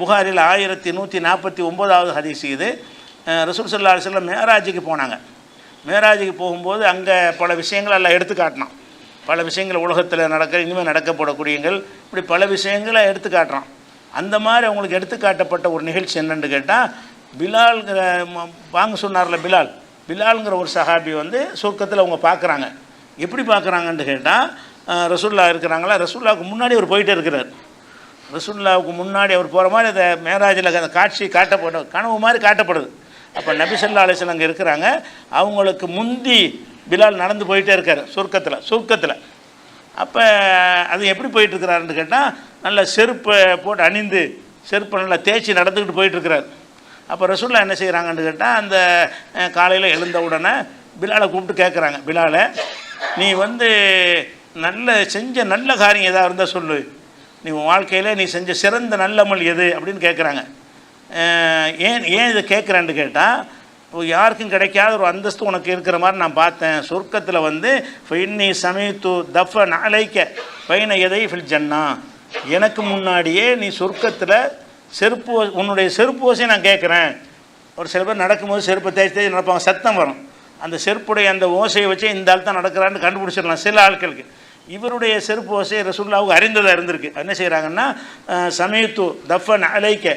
புகாரில் ஆயிரத்தி நூற்றி நாற்பத்தி ஒம்போதாவது ஹதீஸ் இது. ரசூல் சல்லா அலுவலம் மேராஜுக்கு போனாங்க. மேராஜுக்கு போகும்போது அங்கே பல விஷயங்கள் எல்லாம் எடுத்து காட்டினான். பல விஷயங்கள் உலகத்தில் நடக்கிற இனிமேல் நடக்கப்படக்கூடியங்கள் இப்படி பல விஷயங்களை எடுத்து காட்டுறான். அந்த மாதிரி அவங்களுக்கு எடுத்துக்காட்டப்பட்ட ஒரு நிகழ்ச்சி என்னென்னு கேட்டால் பிலால்ங்கிற வாங்க சொன்னார்ல பிலால். பிலால்ங்கிற ஒரு சஹாபி வந்து சொர்க்கத்தில் அவங்க பார்க்குறாங்க எப்படி பார்க்குறாங்கன்னு கேட்டால் ரசுல்லா இருக்கிறாங்களா? ரசுல்லாவுக்கு முன்னாடி அவர் போயிட்டே இருக்கிறார். ரசுல்லாவுக்கு முன்னாடி அவர் போகிற மாதிரி அந்த மேராஜில் அந்த காட்சி காட்டப்பட கனவு மாதிரி காட்டப்படுது. அப்போ நபிசல்லா அலிஸ்லாம் அங்கே இருக்கிறாங்க. அவங்களுக்கு முந்தி பிலால் நடந்து போயிட்டே இருக்கார் சுருக்கத்தில் சுருக்கத்தில். அப்போ அது எப்படி போயிட்டுருக்கிறாருன்னு கேட்டால் நல்ல செருப்பை போட்டு அணிந்து செருப்பை நல்லா தேய்ச்சி நடந்துக்கிட்டு போயிட்டுருக்கிறார். அப்போ ரசூல்லா என்ன செய்கிறாங்கன்னு கேட்டால் அந்த காலையில் எழுந்த உடனே பிலாலை கூப்பிட்டு கேட்குறாங்க பிலாலை நீ வந்து நல்ல செஞ்ச நல்ல காரியம் எதாக இருந்தால் சொல்லு. நீ உன் வாழ்க்கையில் நீ செஞ்ச சிறந்த நல்லமல் எது? அப்படின்னு கேட்குறாங்க ஏன் ஏன் இதை கேட்குறேன்னு கேட்டால் யாருக்கும் கிடைக்காத ஒரு அந்தஸ்து உனக்கு இருக்கிற மாதிரி நான் பார்த்தேன். சொர்க்கத்தில் வந்து ஃபைன்னி சமீத்து தஃப நாளைக்க பையனை எதை ஃபில் ஜன்னா. எனக்கு முன்னாடியே நீ சொர்க்கத்தில் செருப்பு உன்னுடைய செருப்பு ஓசையை நான் கேட்குறேன். ஒரு சில பேர் நடக்கும்போது செருப்பை தேய்ச்சி தேய்ச்சி நடப்பாங்க. சத்தம் வரும். அந்த செருப்புடைய அந்த ஓசையை வச்சு இந்த ஆள் தான் நடக்கிறான்னு கண்டுபிடிச்சிடலாம் சில ஆட்களுக்கு. இவருடைய செருப்பு ஓசை ரசுல்லாவுக்கு அறிந்ததாக இருந்திருக்கு என்ன செய்கிறாங்கன்னா சமயத்து தஃபன் அலைக்க.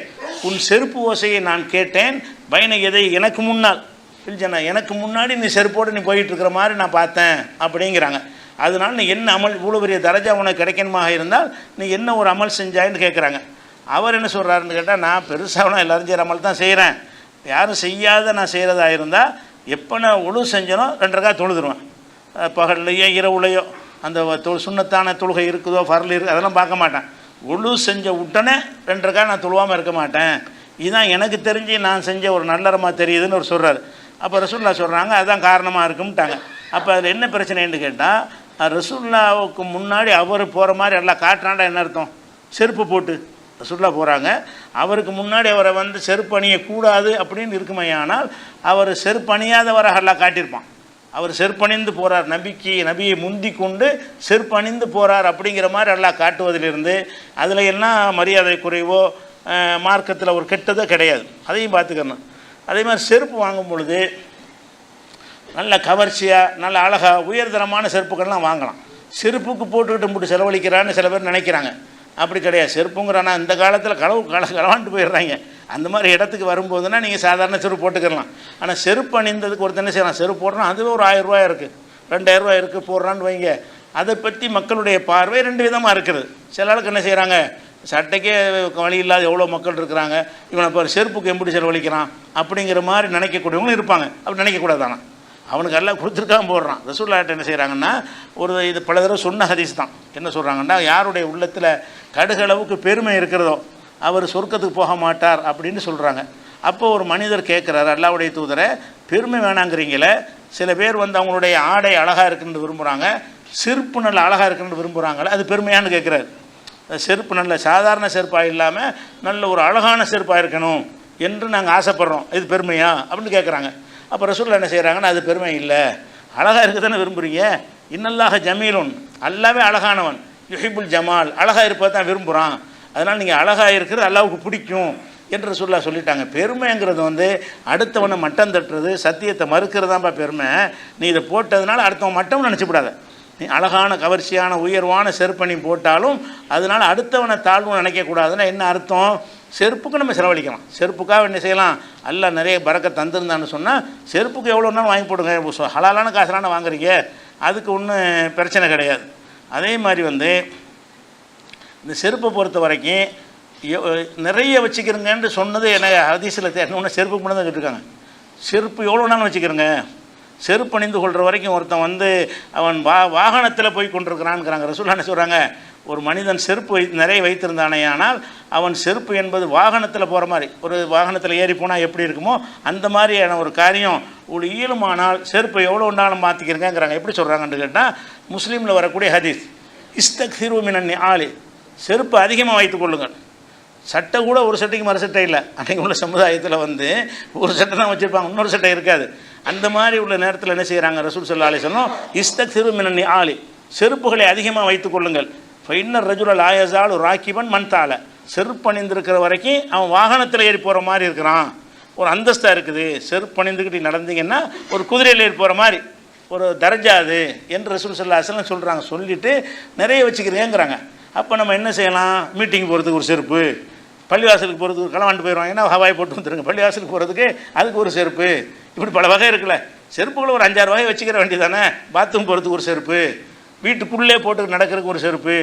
உன் செருப்பு ஓசையை நான் கேட்டேன். பயனை எதை எனக்கு முன்னால் பில்ஜனா எனக்கு முன்னாடி நீ செருப்போடு நீ போயிட்டுருக்கிற மாதிரி நான் பார்த்தேன் அப்படிங்கிறாங்க. அதனால் நீ என்ன அமல் இவ்வளோ பெரிய தரஜா உனக்கு கிடைக்கணுமாக இருந்தால் நீ என்ன ஒரு அமல் செஞ்சாயின்னு கேட்குறாங்க அவர் என்ன சொல்கிறாருன்னு கேட்டால் நான் பெருசாகலாம் எல்லாரும் செய்கிற அமல் தான் செய்கிறேன் யாரும் செய்யாத நான் செய்கிறதா இருந்தால் எப்போ நான் ஒழு செஞ்சனோ ரெண்டரைக்கா தொழுதுருவேன். பகல்லையோ இரவுலையோ அந்த தொ சுண்ணத்தான தொழுகை இருக்குதோ ஃபரல் இருக்கு அதெல்லாம் பார்க்க மாட்டேன். ஒழு செஞ்ச உடனே ரெண்டரைக்கா நான் தொழுவாமல் இருக்க மாட்டேன். இதுதான் எனக்கு தெரிஞ்சு நான் செஞ்ச ஒரு நல்லறமாக தெரியுதுன்னு ஒரு சொல்கிறார் அப்போ ரசூல்லா சொல்கிறாங்க அதுதான் காரணமாக இருக்கும்ட்டாங்க. அப்போ அதில் என்ன பிரச்சனைன்னு கேட்டால் ரசூல்லாவுக்கு முன்னாடி அவர் போகிற மாதிரி எல்லாம் காட்டுறாண்டா என்ன அர்த்தம்? செருப்பு போட்டு ரசூல்லா போகிறாங்க அவருக்கு முன்னாடி அவரை வந்து செருப்பு அணியக்கூடாது அப்படின்னு இருக்குமையானால் அவர் செருப்பு அணியாதவராக எல்லாம் காட்டியிருப்பான். அவர் செருப்பணிந்து போகிறார் நபிக்கு நபியை முந்தி கொண்டு செருப்பணிந்து போகிறார் அப்படிங்கிற மாதிரி எல்லாம் காட்டுவதிலிருந்து அதில் எல்லாம் மரியாதை குறைவோ மார்க்கத்தில் ஒரு கெட்டதோ கிடையாது. அதையும் பார்த்துக்கணும். அதே மாதிரி செருப்பு வாங்கும் பொழுது நல்ல கவர்ச்சியாக நல்ல அழகாக உயர்தரமான செருப்புகள்லாம் வாங்கலாம். செருப்புக்கு போட்டுக்கிட்டு முட்டு செலவழிக்கிறான்னு சில பேர் நினைக்கிறாங்க. அப்படி கிடையாது. செருப்புங்கிறானா இந்த காலத்தில் களவு கள களவாண்டு போயிடுறாங்க. அந்த மாதிரி இடத்துக்கு வரும்போதுன்னா நீங்கள் சாதாரண செருப்பு போட்டுக்கலாம் ஆனால் செருப்பு அணிந்ததுக்கு ஒருத்தர் என்ன செய்யலாம்? செருப்பு போடுறோம். அதுவே ஒரு ஆயிரம் இருக்குது ரெண்டாயிரம் ரூபாய் இருக்குது போடுறான்னு வைங்க. அதை பற்றி மக்களுடைய பார்வை ரெண்டு விதமாக இருக்குது. சில ஆளுக்கு என்ன செய்கிறாங்க சட்டைக்கே வழி இல்லாத எவ்வளோ மக்கள் இருக்கிறாங்க இவனை இப்போ செருப்புக்கு எப்படி செலவழிக்கிறான் அப்படிங்கிற மாதிரி நினைக்கக்கூடியவங்களும் இருப்பாங்க. அப்படி நினைக்கக்கூடாதானா? அவனுக்கு எல்லாம் கொடுத்துருக்காம போடுறான். ரசூல்லாட்ட என்ன செய்கிறாங்கன்னா ஒரு இது பல தடவை சொன்ன ஹதீஸ் தான். என்ன சொல்கிறாங்கன்னா யாருடைய உள்ளத்தில் கடுகளவுக்கு பெருமை இருக்கிறதோ அவர் சொர்க்கத்துக்கு போக மாட்டார் அப்படின்னு சொல்கிறாங்க அப்போ ஒரு மனிதர் கேட்குறாரு அல்லாவுடைய தூதரை பெருமை வேணாங்கிறீங்களே. சில பேர் வந்து அவங்களுடைய ஆடை அழகாக இருக்குன்னு விரும்புகிறாங்க சிற்பு நல்ல அழகாக இருக்குன்னு விரும்புகிறாங்களே அது பெருமையான்னு கேட்குறாரு. செருப்பு நல்ல சாதாரண செருப்பாக இல்லாமல் நல்ல ஒரு அழகான செருப்பாக இருக்கணும் என்று நாங்கள் ஆசைப்படுறோம். இது பெருமையா? அப்படின்னு கேட்குறாங்க அப்போ ரசூலில் என்ன செய்கிறாங்கன்னா அது பெருமை இல்லை. அழகாக இருக்க தானே விரும்புகிறீங்க இன்னல்லாக ஜமீலுன் அல்லாவே அழகானவன். யுஹிபுல் ஜமால் அழகாக இருப்பதை தான் விரும்புகிறான் அதனால் நீங்கள் அழகாக இருக்கிறது அல்லாவுக்கு பிடிக்கும் என்று சொல்லா சொல்லிட்டாங்க. பெருமைங்கிறது வந்து அடுத்தவனை மட்டம் தட்டுறது சத்தியத்தை மறுக்கிறதாப்பா பெருமை. நீ இதை போட்டதுனால அடுத்தவன் மட்டம் நினச்சிவிடாத அழகான கவர்ச்சியான உயர்வான செருப்பணி போட்டாலும் அதனால் அடுத்தவனை தாழ்வு நினைக்கக்கூடாதுன்னா என்ன அர்த்தம்? செருப்புக்கு நம்ம செலவழிக்கலாம். செருப்புக்காக என்ன செய்யலாம்? அல்ல நிறைய பறக்க தந்திருந்தான்னு சொன்னால் செருப்புக்கு எவ்வளோ வாங்கி போடுங்க. ஹலாலான காசுலான வாங்குறீங்க. அதுக்கு ஒன்றும் பிரச்சனை கிடையாது. அதே மாதிரி வந்து இந்த செருப்பை பொறுத்த வரைக்கும் எ- நிறைய வச்சுக்கிறங்கன்னு சொன்னது எனக்கு ஹதீஸில் இன்னொன்று செருப்பு மட்டும் தான் சொல்லியிருக்காங்க செருப்பு எவ்வளோ நாள் வச்சுக்கிறங்க. செருப்பு அணிந்து கொள்கிற வரைக்கும் ஒருத்தன் வந்து அவன் வா வாகனத்தில் போய் கொண்டிருக்கிறான்ங்கிறாங்க. ரசூல் என்ன சொல்கிறாங்க ஒரு மனிதன் செருப்பு வை நிறைய வைத்திருந்தானே ஆனால் அவன் செருப்பு என்பது வாகனத்தில் போகிற மாதிரி ஒரு வாகனத்தில் ஏறி போனால் எப்படி இருக்குமோ அந்த மாதிரியான ஒரு காரியம். ஒரு இயலுமானால் செருப்பை எவ்வளோ உண்டாலும் மாற்றிக்கிறங்கிறாங்க எப்படி சொல்கிறாங்கன்னு கேட்டால் முஸ்லீமில் வரக்கூடிய ஹதீஸ் இஸ்தக் சிறுமினன் ஆளி செருப்பு அதிகமாக வைத்துக் கொள்ளுங்கள். சட்டை கூட ஒரு சட்டைக்கு மறு சட்டை இல்லை. அன்றைக்கு உள்ள சமுதாயத்தில் வந்து ஒரு சட்டை தான் வச்சுருப்பாங்க. இன்னொரு சட்டை இருக்காது. அந்த மாதிரி உள்ள நேரத்தில் என்ன செய்கிறாங்க ரசூல் சல்லா அலிசல்லம் இஸ்தக் சிறுமினி ஆளி செருப்புகளை அதிகமாக வைத்துக் கொள்ளுங்கள். ஃபைன்னர் ரஜுலல் ஆயசால் ராக்கிபன் மண்தால செருப்பு அணிந்திருக்கிற வரைக்கும் அவன் வாகனத்தில் ஏறி போகிற மாதிரி இருக்கிறான். ஒரு அந்தஸ்தாக இருக்குது. செருப்பணிந்துக்கிட்டு நடந்தீங்கன்னா ஒரு குதிரையில் ஏறி போகிற மாதிரி. ஒரு தர்ஜா அது என்று ரசூல் சல்லா அசலம் சொல்கிறாங்க சொல்லிவிட்டு நிறைய வச்சுக்கிறேங்கிறாங்க அப்போ நம்ம என்ன செய்யலாம்? மீட்டிங் போகிறதுக்கு ஒரு செருப்பு. பள்ளிவாசலுக்கு போகிறதுக்கு களவாண்டு போயிடுவோம் ஏன்னா ஹவாய் போட்டு வந்துருங்க. பள்ளிவாசலுக்கு போகிறதுக்கு அதுக்கு ஒரு செருப்பு. இப்படி பல வகை இருக்குல்ல. செருப்புகளை ஒரு அஞ்சாறு வகை வச்சுக்கிற வேண்டியதானே பாத்ரூம் போகிறதுக்கு ஒரு செருப்பு. வீட்டுக்குள்ளே போட்டு நடக்கிறதுக்கு ஒரு செருப்பு.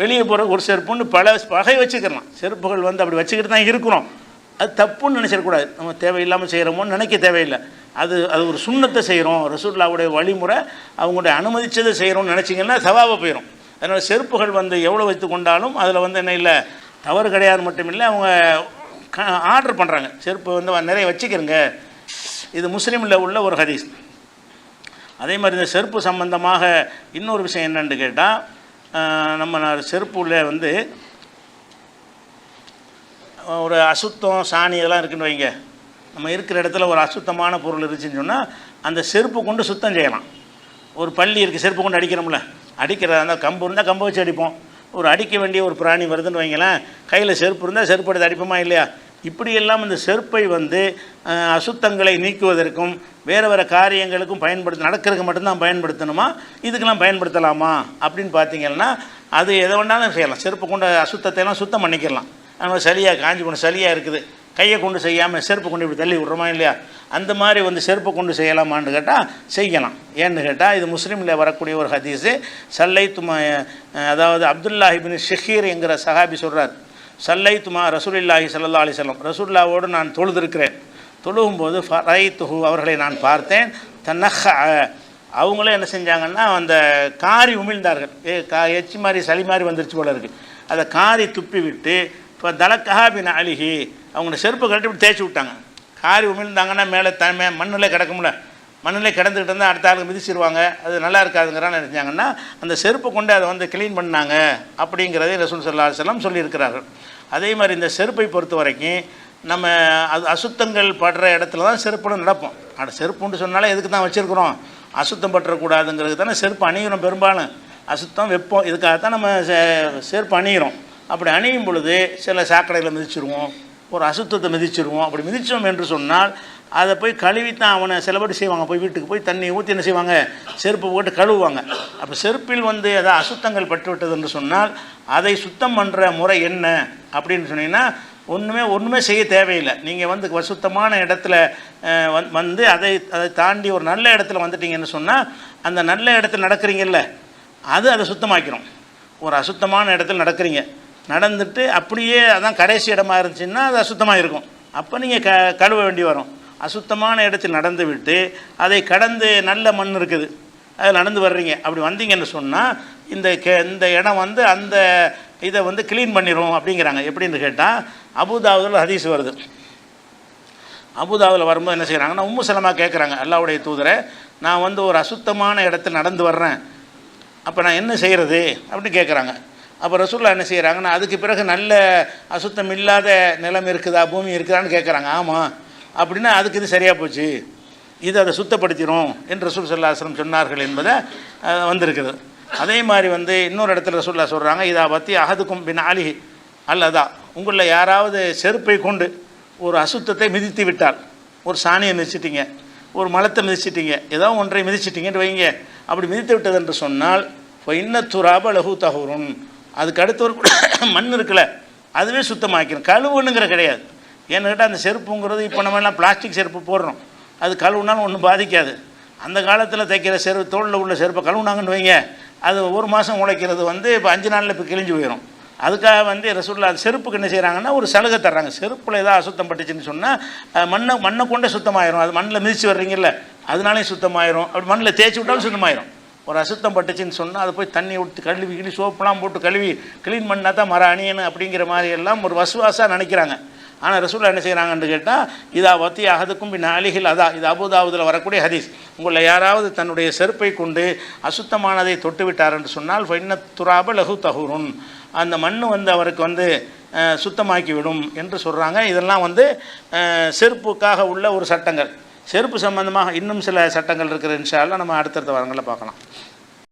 வெளியே போகிறதுக்கு ஒரு செருப்புன்னு பல வகை வச்சுக்கலாம். செருப்புகள் வந்து அப்படி வச்சுக்கிட்டு தான் இருக்கிறோம் அது தப்புன்னு நினச்சிடக்கூடாது நம்ம தேவையில்லாமல் செய்கிறோமோன்னு நினைக்க தேவையில்லை. அது அது ஒரு சுண்ணத்தை செய்கிறோம் ரசூல்லாவுடைய வழிமுறை அவங்களுடைய அனுமதித்ததை செய்கிறோம்னு நினச்சிங்கன்னா சவாவை போயிடும் அதனால் செருப்புகள் வந்து எவ்வளோ வைத்து கொண்டாலும் அதில் வந்து என்ன இல்லை? தவறு கிடையாது மட்டும் இல்லை அவங்க ஆர்டர் பண்ணுறாங்க செருப்பு வந்து நிறைய வச்சுக்கிறங்க. இது முஸ்லீமில் உள்ள ஒரு ஹதீஸ். அதே மாதிரி இந்த செருப்பு சம்பந்தமாக இன்னொரு விஷயம் என்னென்னு கேட்டால் நம்ம செருப்புல வந்து ஒரு அசுத்தம் சாணி இதெல்லாம் இருக்குன்னு வைங்க. நம்ம இருக்கிற இடத்துல ஒரு அசுத்தமான பொருள் இருந்துச்சுன்னு சொன்னால் அந்த செருப்பு கொண்டு சுத்தம் செய்யலாம். ஒரு பள்ளி இருக்குது செருப்பு கொண்டு அடிக்கிறோம்ல. அடிக்கிற அந்த கம்பு இருந்தால் கம்பை வச்சு அடிப்போம். ஒரு அடிக்க வேண்டிய ஒரு பிராணி வருதுன்னு வைங்களேன் கையில் செருப்பு இருந்தால் செருப்பு எடுத்து அடிப்போமா இல்லையா? இப்படியெல்லாம் இந்த செருப்பை வந்து அசுத்தங்களை நீக்குவதற்கும் வேறு வேறு காரியங்களுக்கும் பயன்படுத்த நடக்கிறதுக்கு மட்டும்தான் பயன்படுத்தணுமா? இதுக்கெல்லாம் பயன்படுத்தலாமா? அப்படின்னு பார்த்தீங்கன்னா அது எதை வேணாலும் செய்யலாம். செருப்பு கொண்ட அசுத்தத்தை எல்லாம் சுத்தம் பண்ணிக்கலாம் நம்ம சளியாக காஞ்சி கொண்டு சளியாக இருக்குது. கையை கொண்டு செய்யாமல் செருப்பு கொண்டு இப்படி தள்ளி விட்றோமா இல்லையா? அந்த மாதிரி வந்து செருப்பு கொண்டு செய்யலாமான்னு கேட்டால் செய்யலாம். ஏன்னு கேட்டால் இது முஸ்லீமில் வரக்கூடிய ஒரு ஹதீஸு. சல்லை துமா அதாவது அப்துல்லாஹிபின் ஷஹீர் என்கிற சஹாபி சொல்கிறார் சல்லை துமா ரசூலில்லாஹி சல்லா அலிசல்லம் ரசூல்லாவோடு நான் தொழுதிருக்கிறேன். தொழுகும்போது ஃபரை துஹு அவர்களை நான் பார்த்தேன். தன்னஹ அவங்களே என்ன செஞ்சாங்கன்னா அந்த காரி உமிழ்ந்தார்கள். ஏ கா எச்சி மாதிரி சளி மாதிரி வந்துருச்சு போல இருக்குது அதை காரி துப்பி விட்டு இப்போ தலக்கஹா பின் அழுகி அவங்கள செருப்பு கட்டி இப்படி தேய்ச்சி விட்டாங்க. காரி உமிழ்ந்தாங்கன்னா மேலே தன்மை மண்ணில் கிடக்கும்ல. மண்ணில் கிடந்துக்கிட்டு இருந்தால் அடுத்த ஆளுக்கு மிதிச்சிருவாங்க. அது நல்லா இருக்காதுங்கிறான்னு நினைச்சாங்கன்னா அந்த செருப்பை கொண்டு அதை வந்து க்ளீன் பண்ணாங்க அப்படிங்கிறதே ரசூல் சல்லா செல்லம் சொல்லியிருக்கிறார்கள். அதே மாதிரி இந்த செருப்பை பொறுத்த வரைக்கும் நம்ம அது அசுத்தங்கள் படுற இடத்துல தான் செருப்புன்னு நடப்போம். ஆனால் செருப்புன்னு சொன்னாலே எதுக்கு தான் வச்சுருக்குறோம்? அசுத்தம் பற்றக்கூடாதுங்கிறது தானே செருப்பு அணிகிறோம் பெரும்பாலும். அசுத்தம் வைப்போம் இதுக்காகத்தான் நம்ம செ- செருப்பு அணிகிறோம் அப்படி அணியும் பொழுது சில சாக்கடையில் மிதிச்சிருவோம் ஒரு அசுத்தத்தை மிதிச்சிருவோம் அப்படி மிதித்தோம் என்று சொன்னால் அதை போய் கழுவித்தான் அவனை செலபடி செய்வாங்க. போய் வீட்டுக்கு போய் தண்ணி ஊற்றி என்ன செய்வாங்க? செருப்பு போட்டு கழுவுவாங்க. அப்போ செருப்பில் வந்து ஏதாவது அசுத்தங்கள் பட்டுவிட்டது என்று சொன்னால் அதை சுத்தம் பண்ணுற முறை என்ன அப்படின்னு சொன்னீங்கன்னா ஒன்றுமே ஒன்றுமே செய்ய தேவையில்லை. நீங்கள் வந்து சுத்தமான இடத்துல வந் வந்து- வந்து அதை அதை தாண்டி ஒரு நல்ல இடத்துல வந்துட்டீங்கன்னு சொன்னால் அந்த நல்ல இடத்துல நடக்கிறீங்கல்ல அது அதை சுத்தமாக்கிறோம் ஒரு அசுத்தமான இடத்துல நடக்கிறீங்க. நடந்துட்டு அப்படியே அதான் கடைசி இடமா இருந்துச்சுன்னா அது அசுத்தமாக இருக்கும். அப்போ நீங்கள் க கழுவ வேண்டி வரும். அசுத்தமான இடத்தில் நடந்து விட்டு அதை கடந்து நல்ல மண் இருக்குது. அதில் நடந்து வர்றீங்க. அப்படி வந்தீங்கன்னு சொன்னால் இந்த கே இந்த இடம் வந்து அந்த இதை வந்து க்ளீன் பண்ணிடும் அப்படிங்கிறாங்க. எப்படின்னு கேட்டால் அபுதாபுதில் ஹதீஸ் வருது. அபுதாபில் வரும்போது என்ன செய்கிறாங்கன்னா உம்மு சலமா கேட்குறாங்க அல்லாவுடைய தூதரை நான் வந்து ஒரு அசுத்தமான இடத்துல நடந்து வர்றேன். அப்போ நான் என்ன செய்கிறது அப்படின்னு கேட்குறாங்க அப்போ ரசூல்லா என்ன செய்கிறாங்கன்னா அதுக்கு பிறகு நல்ல அசுத்தம் இல்லாத நிலம் இருக்குதா பூமி இருக்குதான்னு கேட்குறாங்க ஆமாம் அப்படின்னா அதுக்கு இது சரியாக போச்சு. இது அதை சுத்தப்படுத்திடும் என்று ரசூல் சல்லாஸ்லம் சொன்னார்கள் என்பதை வந்திருக்குது. அதே மாதிரி வந்து இன்னொரு இடத்துல ரசூல்லா சொல்கிறாங்க இதை பற்றி அகதுக்கும் பின் ஆலி அல்லதா. உங்களில் யாராவது செருப்பை கொண்டு ஒரு அசுத்தத்தை மிதித்து விட்டால் ஒரு சாணியை மிதிச்சிட்டிங்க ஒரு மலத்தை மிதிச்சிட்டிங்க ஏதோ ஒன்றை மிதிச்சிட்டிங்கன்னு வைங்க. அப்படி மிதித்து விட்டது என்று சொன்னால் இப்போ இன்ன துராப லகு தகுரும் அதுக்கு அடுத்து ஒரு மண் இருக்குல்ல அதுவே சுத்தமாக்கிடும் கழுவுனுங்கிற கிடையாது. ஏன்னு கேட்டால் அந்த செருப்புங்கிறது இப்போ நம்ம எல்லாம் பிளாஸ்டிக் செருப்பு போடுறோம். அது கழுவுனாலும் ஒன்றும் பாதிக்காது. அந்த காலத்தில் தைக்கிற செருப்பு தோளில் உள்ள செருப்பை கழுவுனாங்கன்னு வைங்க அது ஒரு மாதம் உழைக்கிறது வந்து இப்போ அஞ்சு நாளில் இப்போ கிழிஞ்சு போயிடும் அதுக்காக வந்து ரசூல்லா அந்த செருப்புக்கு என்ன செய்கிறாங்கன்னா ஒரு சலுகை தர்றாங்க. செருப்பில் ஏதாவது அசுத்தம் பட்டுச்சுன்னு சொன்னால் மண்ணை மண்ணை கொண்டே சுத்தமாயிரும். அது மண்ணில் மிதித்து வர்றீங்கல்ல அதனாலையும் சுத்தமாயிரும். அப்படி மண்ணில் தேய்ச்சி விட்டாலும் சுத்தமாயிரும். ஒரு அசுத்தம் பட்டுச்சுன்னு சொன்னால் அதை போய் தண்ணி விட்டு கழுவி கிளி சோப்புலாம் போட்டு கழுவி க்ளீன் பண்ணால் தான் மர அணியணும் அப்படிங்கிற மாதிரி எல்லாம் ஒரு வசுவாசாக நினைக்கிறாங்க. ஆனால் ரசூலா என்ன செய்கிறாங்கன்னு கேட்டால் இதா வத்தி அகதுக்கும் பின் அலிகில் அதா. இது அபுதாபுதில் வரக்கூடிய ஹதீஸ். உங்களை யாராவது தன்னுடைய செருப்பை கொண்டு அசுத்தமானதை தொட்டு விட்டார் என்று சொன்னால் ஃபைன்ன துராப லகு தகுருன் அந்த மண் வந்து அவருக்கு வந்து சுத்தமாக்கிவிடும் சுத்தமாக்கி விடும் என்று சொல்கிறாங்க இதெல்லாம் வந்து செருப்புக்காக உள்ள ஒரு சட்டங்கள். செருப்பு சம்பந்தமாக இன்னும் சில சட்டங்கள் இருக்கிற இன்ஷால்லாம் நம்ம அடுத்தடுத்த வாரங்களில் பார்க்கலாம்.